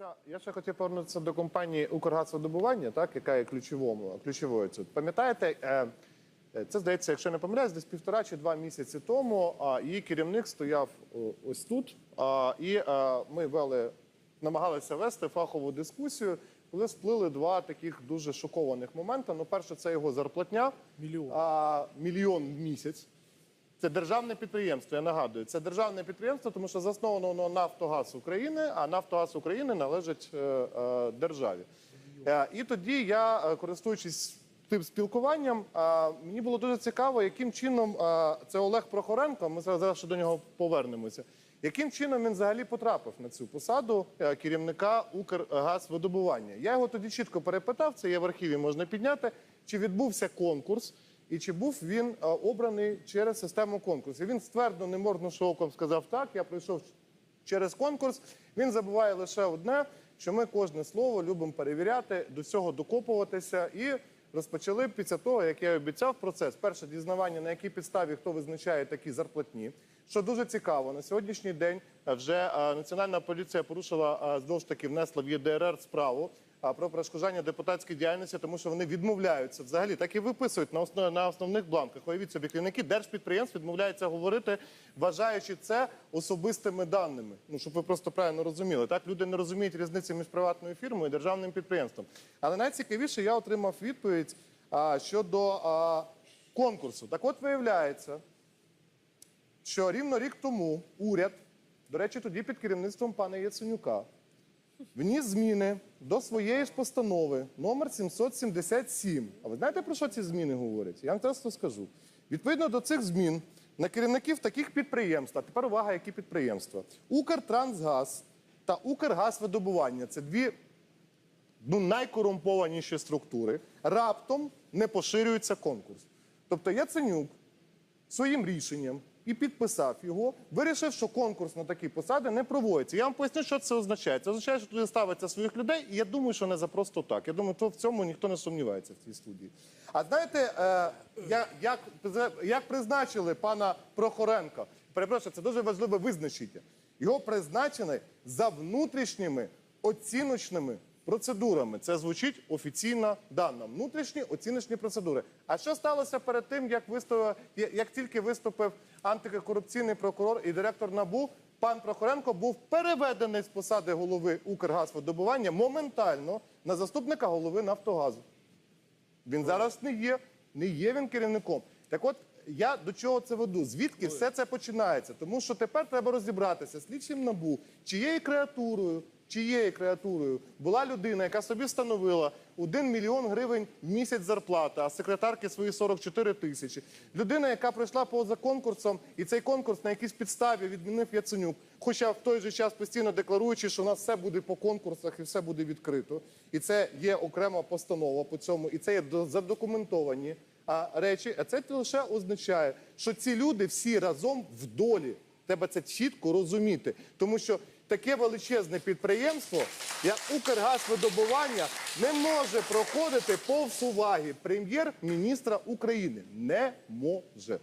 повернутися. Я ще хотів повернутися до компанії Укргазвидобування, так яка є ключовому ключовою тут. Пам'ятаєте, е, е, це здається, якщо не помиляюсь, десь півтора чи два місяці тому її керівник стояв ось тут. І ми вели, намагалися вести фахову дискусію, коли сплили два таких дуже шокованих моменти. Ну, перше, це його зарплатня Мільйон. а, мільйон в місяць. Це державне підприємство. Я нагадую, це державне підприємство, тому що засновано воно Нафтогаз України, а Нафтогаз України належить е, е, державі. Е, і тоді я, користуючись тим спілкуванням, мені було дуже цікаво, яким чином це Олег Прохоренко. Ми зараз ще до нього повернемося. Яким чином він взагалі потрапив на цю посаду керівника Укргазвидобування? Я його тоді чітко перепитав, це є в архіві, можна підняти. Чи відбувся конкурс? І чи був він е, обраний через систему конкурсів? Він ствердно неморно шовком сказав так. Я прийшов через конкурс. Він забуває лише одне, що ми кожне слово любимо перевіряти, до цього докопуватися і. Розпочали після того, як я обіцяв процес. Перше дізнавання, на якій підставі хто визначає такі зарплатні. Що дуже цікаво, на сьогоднішній день вже е, національна поліція порушила е, знову ж таки внесла в ЄДРР справу про перешкоджання депутатській діяльності, тому що вони відмовляються взагалі, так і виписують на основ, на основних бланках. Уявіть собі, керівники держпідприємств відмовляються говорити, вважаючи це особистими даними. Ну щоб ви просто правильно розуміли. Так люди не розуміють різниці між приватною фірмою і державним підприємством. Але найцікавіше, я отримав відповідь а, щодо а, конкурсу. Так, от виявляється, що рівно рік тому уряд, до речі, тоді під керівництвом пана Яценюка, вніс зміни до своєї ж постанови номер 777. А ви знаєте, про що ці зміни говорять? Я вам просто скажу. Відповідно до цих змін на керівників таких підприємств, а тепер увага, які підприємства: Укртрансгаз та Укргазвидобування це дві ну, найкорумпованіші структури, раптом не поширюється конкурс. Тобто Яценюк своїм рішенням і підписав його, вирішив, що конкурс на такі посади не проводиться. Я вам поясню, що це означає. Це означає, що туди ставиться своїх людей, і я думаю, що не за просто так. Я думаю, то в цьому ніхто не сумнівається в цій студії. А знаєте, е, я- як, як призначили пана Прохоренка? Перепрошую, це дуже важливе визначення. Його призначили за внутрішніми оціночними процедурами. Це звучить офіційна дана. Внутрішні оціночні процедури. А що сталося перед тим, як виступив, як тільки виступив антикорупційний прокурор і директор НАБУ, пан Прохоренко був переведений з посади голови Укргазвидобування моментально на заступника голови Нафтогазу. Він зараз не є, не є він керівником. Так от я до чого це веду? Звідки все це починається? Тому що тепер треба розібратися слідчим набу, чиєю креатурою, чиєю креатурою була людина, яка собі встановила 1 мільйон гривень місяць зарплати, а секретарки свої 44 тисячі. Людина, яка пройшла поза конкурсом, і цей конкурс на якійсь підставі відмінив Яценюк. Хоча в той же час постійно декларуючи, що у нас все буде по конкурсах і все буде відкрито. І це є окрема постанова по цьому, і це є до- задокументовані речі. А це лише означає, що ці люди всі разом в долі. Треба це чітко розуміти, тому що таке величезне підприємство, як Укргазвидобування, не може проходити повз уваги прем'єр-міністра України. Не може.